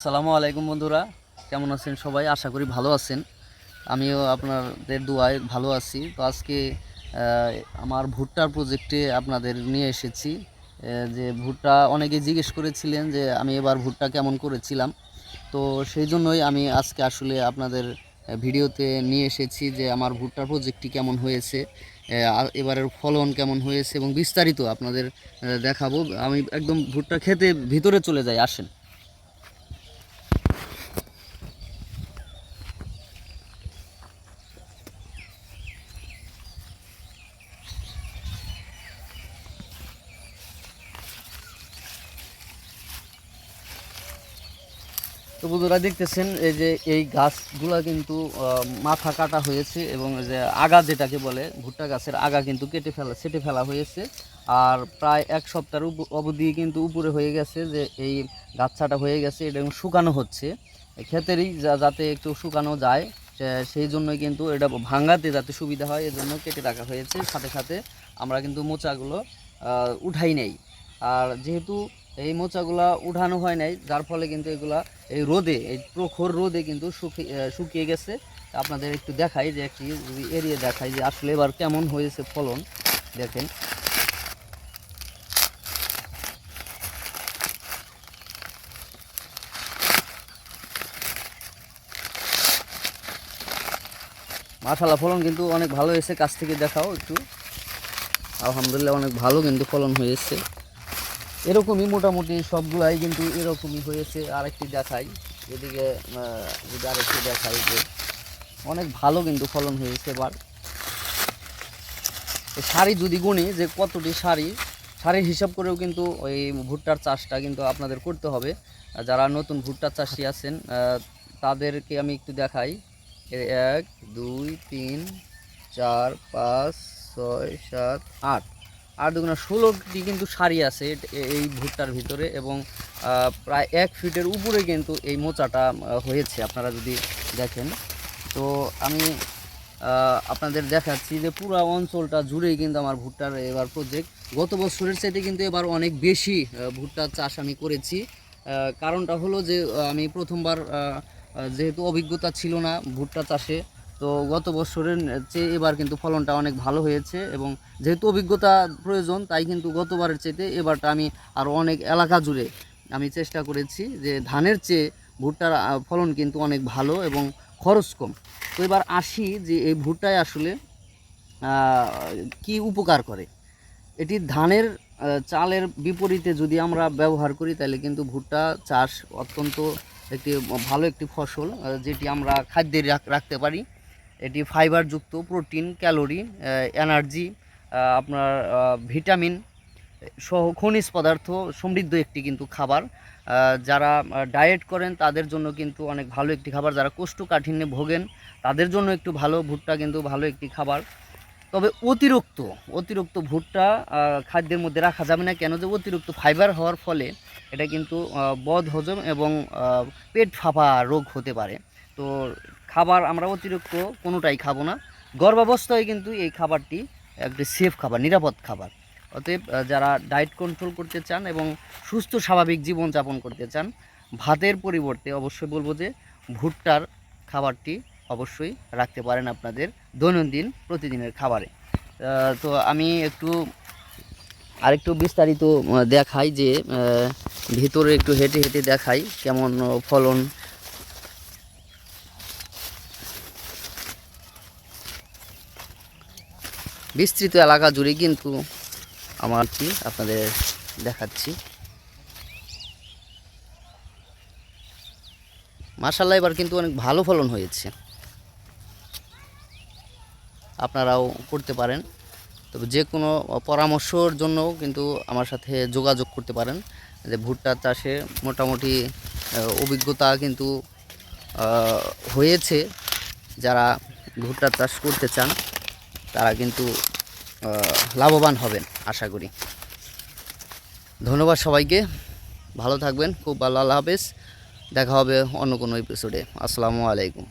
আসসালামু আলাইকুম বন্ধুরা, কেমন আছেন সবাই? আশা করি ভালো আছেন। আমিও আপনাদের দুয়ায় ভালো আছি। তো আজকে আমার ভুট্টার প্রজেক্টে আপনাদের নিয়ে এসেছি। যে ভুট্টা অনেকে জিজ্ঞেস করেছিলেন যে আমি এবার ভুট্টা কেমন করেছিলাম। তো সেই জন্যই আমি আজকে আসলে আপনাদের ভিডিওতে নিয়ে এসেছি যে আমার ভুট্টার প্রজেক্টটি কেমন হয়েছে এবারের ফলন কেমন হয়েছে এবং বিস্তারিত আপনাদের দেখাবো। আমি একদম ভুট্টা খেতে ভিতরে চলে যাই, আসেন। তো বন্ধুরা দেখতেছেন, এই যে এই গাছগুলা কিন্তু মাথা কাটা হয়েছে এবং যে আগা যেটাকে বলে, ভুট্টা গাছের আগা কিন্তু কেটে ফেলা সেটে ফেলা হয়েছে। আর প্রায় এক সপ্তাহের অবধি কিন্তু উপরে হয়ে গেছে যে এই গাছাটা হয়ে গেছে, এটা শুকানো হচ্ছে। ক্ষেতেরই যা- যাতে একটু শুকানো যায় সেই জন্যই কিন্তু এটা ভাঙাতে যাতে সুবিধা হয়, এজন্য কেটে রাখা হয়েছে। সাথে সাথে আমরা কিন্তু মোচাগুলো উঠাই নেই। আর যেহেতু এই মোচাগুলা উঠানো হয় নাই, যার ফলে কিন্তু এগুলা এই রোদে, এই প্রখর রোদে কিন্তু শুকিয়ে শুকিয়ে গেছে। আপনাদের একটু দেখাই যে একটি এরিয়ে দেখাই যে আসলে এবার কেমন হয়েছে ফলন। দেখেন। মাশাল্লাহ ফলন কিন্তু অনেক ভালো হয়েছে, কাছ থেকে দেখাও একটু। আলহামদুলিল্লাহ, অনেক ভালো কিন্তু ফলন হয়েছে। এরকমই মোটামুটি সবগুলাই কিন্তু এরকমই হয়েছে আরেকটি দেখাই। এদিকে যদি আরেকটি দেখাই যে অনেক ভালো কিন্তু ফলন হয়েছে এবার। শাড়ি যদি গুনি যে কতটি শাড়ি, শাড়ির হিসাব করেও কিন্তু ওই ভুট্টার চাষটা কিন্তু আপনাদের করতে হবে। যারা নতুন ভুট্টার চাষি আছেন তাদেরকে আমি একটু দেখাই। এক, দুই, তিন, চার, পাঁচ, ছয়, সাত, আট। আট দুগুণা ষোলোটি কিন্তু সারি আছে এই ভুট্টার ভিতরে এবং প্রায় এক ফিটের উপরে কিন্তু এই মোচাটা হয়েছে, আপনারা যদি দেখেন। তো আমি আপনাদের দেখাচ্ছি যে পুরো অঞ্চলটা জুড়েই কিন্তু আমার ভুট্টার এবার প্রজেক্ট গত বছরের চাইতে কিন্তু এবার অনেক বেশি ভুট্টার চাষ আমি করেছি। কারণটা হলো যে আমি প্রথমবার যেহেতু অভিজ্ঞতা ছিল না ভুট্টা চাষে তো গত বছরের চেয়ে এবার কিন্তু ফলনটা অনেক ভালো হয়েছে এবং যেহেতু অভিজ্ঞতা প্রয়োজন, তাই কিন্তু গতবারের চেয়ে এবারটা আমি আরও অনেক এলাকা জুড়ে আমি চেষ্টা করেছি যে ধানের চেয়ে ভুট্টার ফলন কিন্তু অনেক ভালো এবং খরচ কম। তো এবার আসি যে এই ভুট্টায় আসলে কি উপকার করে? এটি ধানের চালের বিপরীতে যদি আমরা ব্যবহার করি, তাহলে কিন্তু ভুট্টা চাষ অত্যন্ত একটি ভালো একটি ফসল যেটি আমরা খাদ্যে রাখ- রাখতে পারি। এটি ফাইবারযুক্ত প্রোটিন ক্যালোরি এনার্জি আপনার ভিটামিন সহ খনিজ পদার্থ সমৃদ্ধ একটি কিন্তু খাবার। যারা ডায়েট করেন তাদের জন্য কিন্তু অনেক ভালো একটি খাবার। যারা কোষ্ঠকাঠিন্যে ভোগেন তাদের জন্য একটু ভালো, ভুট্টা কিন্তু ভালো একটি খাবার। তবে অতিরিক্ত অতিরিক্ত ভুট্টা খাদ্যের মধ্যে রাখা যাবে না। কেন যে অতিরিক্ত ফাইবার হওয়ার ফলে এটা কিন্তু বদ হজম এবং পেট ফাঁপা রোগ হতে পারে। তো খাবার আমরা অতিরিক্ত কোনোটাই খাব না। গর্ভাবস্থায় কিন্তু এই খাবারটি একটি সেফ খাবার, নিরাপদ খাবার। অতএব যারা ডায়েট কন্ট্রোল করতে চান এবং সুস্থ স্বাভাবিক জীবনযাপন করতে চান, ভাতের পরিবর্তে অবশ্যই বলব যে ভুট্টার খাবারটি অবশ্যই রাখতে পারেন আপনাদের দৈনন্দিন প্রতিদিনের খাবারে। তো আমি একটু আরেকটু বিস্তারিত দেখাই যে ভিতরে একটু হেঁটে হেঁটে দেখাই কেমন ফলন বিস্তৃত এলাকা জুড়ে কিন্তু আমার কি আপনাদের দেখাচ্ছি। মার্শাল্লাহ এবার কিন্তু অনেক ভালো ফলন হয়েছে। আপনারাও করতে পারেন। তবে যে কোনো পরামর্শর জন্য কিন্তু আমার সাথে যোগাযোগ করতে পারেন। যে ভুট্টা চাষে মোটামুটি অভিজ্ঞতা কিন্তু হয়েছে। যারা ভুট্টা চাষ করতে চান তারা কিন্তু লাভবান হবেন, আশা করি। ধন্যবাদ সবাইকে। ভালো থাকবেন। খুব ভালো আল্লাহ হাফেজ। দেখা হবে অন্য কোনো এপিসোডে আসসালামু আলাইকুম।